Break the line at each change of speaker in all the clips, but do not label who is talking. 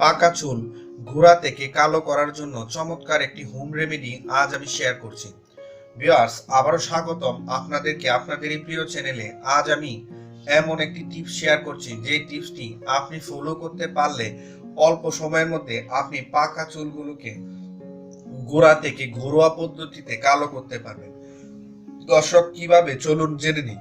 পাকা চুল ঘোরা থেকে কালো করার জন্য চমৎকার একটি হোম রেমেডি আজ আমি শেয়ার করছি। ভিউয়ার্স, আবারও স্বাগতম আপনাদেরকে আপনাদের এই প্রিয় চ্যানেলে। আজ আমি এমন একটি টিপস শেয়ার করছি, যে টিপসটি আপনি ফলো করতে পারলে অল্প সময়ের মধ্যে আপনি পাকা চুলগুলোকে গোড়া থেকে ঘরোয়া পদ্ধতিতে কালো করতে পারবেন। দর্শক, কীভাবে? চলুন জেনে নিই।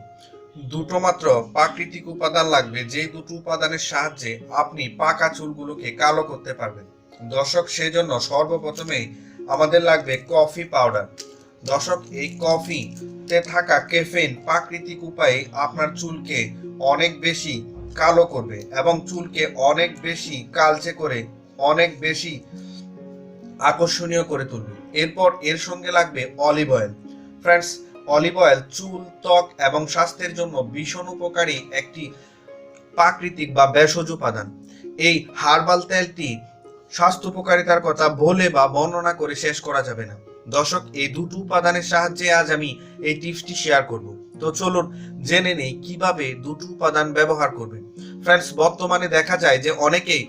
দুটো মাত্র প্রাকৃতিক উপাদান লাগবে। যে দুটো উপাদানের সাহায্যে আপনি পাকা চুলগুলোকে কালো করতে পারবেন। দর্শক, সেজন্য সর্বপ্রথমেই আমাদের লাগবে কফি পাউডার। দর্শক, এই কফিতে থাকা কেফেন প্রাকৃতিক উপায়ে আপনার চুলকে অনেক বেশি কালো করবে এবং চুলকে অনেক বেশি কালচে করে, অনেক বেশি আকর্ষণীয় করে তুলবে। এরপর এর সঙ্গে লাগবে olive oil. Friends olive oil চুল ত্বক এবং স্বাস্থ্যের জন্য ভীষণ উপকারী একটি প্রাকৃতিক বা ভেষজ উপাদান। এই হার্বাল তেলটি স্বাস্থ্য উপকারিতার কথা বলে বা বর্ণনা করে শেষ করা যাবে না। দর্শক, এই দুটো উপাদানের সাহায্যে আজ আমি এই টিপসটি শেয়ার করব। তো চলুন জেনে নেই কীভাবে দুটো উপাদান ব্যবহার করবেন ফ্রেন্ডস বর্তমানে দেখা যায় যে অনেকেই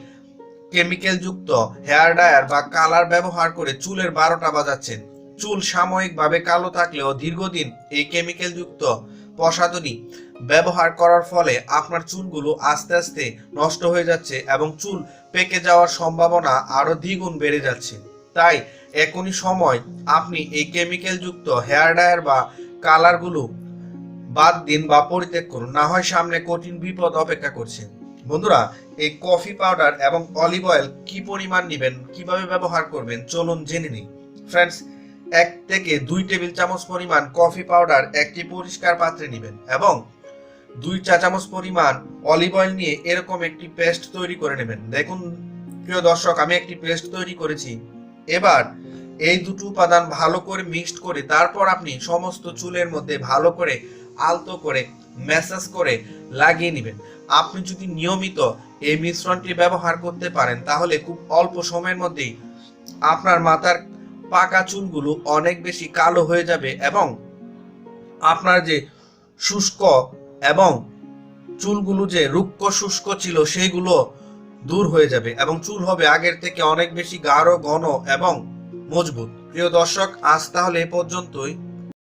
কেমিক্যাল যুক্ত হেয়ার ডায়ার বা কালার ব্যবহার করে চুলের বারোটা বাজাচ্ছেন। চুল সাময়িকভাবে কালো থাকলেও দীর্ঘদিন এই কেমিক্যাল যুক্ত প্রসাধনী ব্যবহার করার ফলে আপনার চুলগুলো আস্তে আস্তে নষ্ট হয়ে যাচ্ছে এবং চুল পেকে যাওয়ার সম্ভাবনা আরও দ্বিগুণ বেড়ে যাচ্ছে। তাই এখনই সময় আপনি এই কেমিক্যাল যুক্ত হেয়ার ডায়ার বা কালারগুলো বাদ দিন বা পরিত্যাগ করুন, না হয় সামনে কঠিন বিপদ অপেক্ষা করছে। বন্ধুরা, এই কফি পাউডার এবং অলিভ অয়েল কি পরিমাণ নেবেন, কীভাবে ব্যবহার করবেন, চলুন জেনে নিই। ফ্রেন্ডস এক থেকে দুই টেবিল চামচ পরিমাণ কফি পাউডার একটি পরিষ্কার পাত্রে নেবেন এবং দুই চা চামচ পরিমাণ অলিভ অয়েল নিয়ে এরকম একটি পেস্ট তৈরি করে নেবেন। দেখুন, প্রিয় দর্শক, আমি একটি পেস্ট তৈরি করেছি। এবার এই দুটো উপাদান ভালো করে মিক্সড করে তারপর আপনি সমস্ত চুলের মধ্যে ভালো করে আলতো করে ম্যাসাজ করে লাগিয়ে নেবেন। আপনি যদি নিয়মিত এই মিশ্রণটি ব্যবহার করতে পারেন, তাহলে খুব অল্প সময়ের মধ্যেই আপনার মাথার পাকা চুলগুলো অনেক বেশি কালো হয়ে যাবে এবং আপনার যে শুষ্ক এবং চুলগুলো যে রুক্ষ শুষ্ক ছিল সেইগুলো দূর হয়ে যাবে এবং চুল হবে আগের থেকে অনেক বেশি গাঢ়, ঘন এবং মজবুত। প্রিয় দর্শক, আজ তাহলে এ পর্যন্তই।